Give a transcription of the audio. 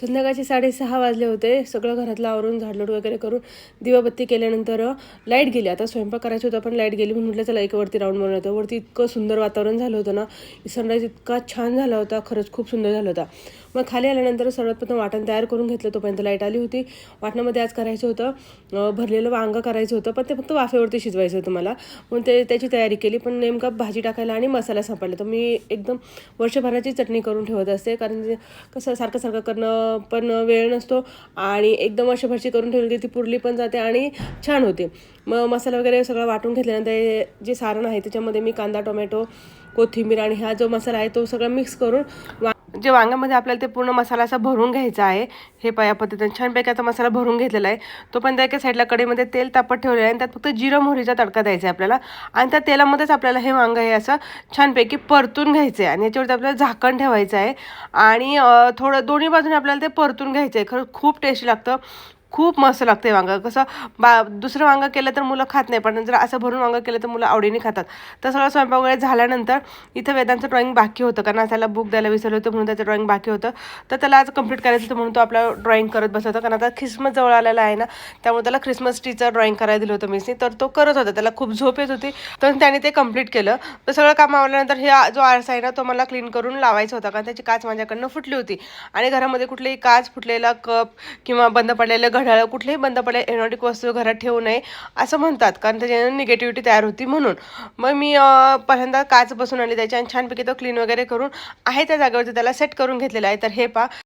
संध्याकाळचे साडेसहा वाजले होते. सगळं घरातलं आवरून झाडलोट वगैरे करून दिवाबत्ती केल्यानंतर लाइट गेली. आता स्वयंपाक करायचं होतं पण लाइट गेली. म्हणून म्हटलं चला एक वरती राऊंड मारून येतो वरती इतकं सुंदर वातावरण झालं होतं ना. सनराईज इतका छान झाला होता. खरंच खूप सुंदर झाला होता. मग खाली आल्यानंतर सर्वात प्रथम वाटण तयार करून घेतलं तोपर्यंत लाइट आली होती. वाटणामध्ये आज करायचं होतं भरलेलं वांगं करायचं होतं पण ते फक्त वाफेवरती शिजवायचं होतं मला. म्हणून ते त्याची तयारी केली पण नेमका भाजी टाकायला आणि मसाला सापडला. तर मी एकदम वर्षभराची चटणी करून ठेवत असते कारण कसं सारखं सारखं करणं पण वेळ नसतो आणि एकदम वर्षभरची करून ठेवली की ती पुरली पण जाते आणि छान होते. मग मसाला वगैरे सगळं वाटून घेतल्यानंतर हे जे सारण आहे त्याच्यामध्ये मी कांदा टोमॅटो कोथिंबीर आणि हा जो मसाला आहे तो सगळा मिक्स करून वा जे वांग्यामध्ये आपल्याला ते पूर्ण मसाला असा भरून घ्यायचा आहे. हे पाया पद्धतीने छानपैकी आता मसाला भरून घेतलेला आहे. तो पण त्या एका साईडला कडेमध्ये तेल तापत ठेवलेलं आहे आणि त्यात फक्त जिरं मोहरीचा तडका द्यायचा आहे आपल्याला. आणि त्या तेलामध्येच आपल्याला हे वांगं हे असं छानपैकी परतून घ्यायचं आहे आणि याच्यावरती आपल्याला झाकण ठेवायचं आहे. आणि थोडं दोन्ही बाजूने आपल्याला ते परतून घ्यायचं आहे. खरं खूप टेस्ट लागतं. खूप मस्त लागते वांगं. कसं बा दुसरं वांगं केलं तर मुलं खात नाही पण जर असं भरून वांगं केलं तर मुलं आवडीने खातात. तर सगळं स्वयंपाक वगैरे झाल्यानंतर इथं वेदांचं ड्रॉइंग बाकी होतं कारण त्याला बुक द्यायला विसरलं होतं म्हणून त्याचं ड्रॉइंग बाकी होतं. तर त्याला आज कंप्लीट करायचं होतं म्हणून तो आपला ड्रॉइंग करत बसत होता कारण आता ख्रिसमस जवळ आलेला आहे ना त्यामुळे त्याला ख्रिसमस ट्रीचं ड्रॉइंग करायला दिलं होतं मीसनी तर तो करत होता त्याला खूप झोप येत होती तर त्याने ते कंप्लीट केलं. तर सगळं काम आवडल्यानंतर हे जो आरसा आहे ना तो मला क्लीन करून लावायचा होता कारण त्याची काच माझ्याकडनं फुटली होती. आणि घरामध्ये कुठलेही काच फुटलेला कप किंवा बंद पडलेलं घड्याळ कुठलेही बंद पडेल एरोटिक वस्तू घरात ठेवू नये असं म्हणतात. कारण त्याच्यानं निगेटिव्हिटी तयार होती म्हणून. मग मी पहिल्यांदा काच बसून आली त्याच्या आणि छानपैकी तो क्लीन वगैरे करून आहे त्या जागेवरती त्याला सेट करून घेतलेला आहे. तर हे पा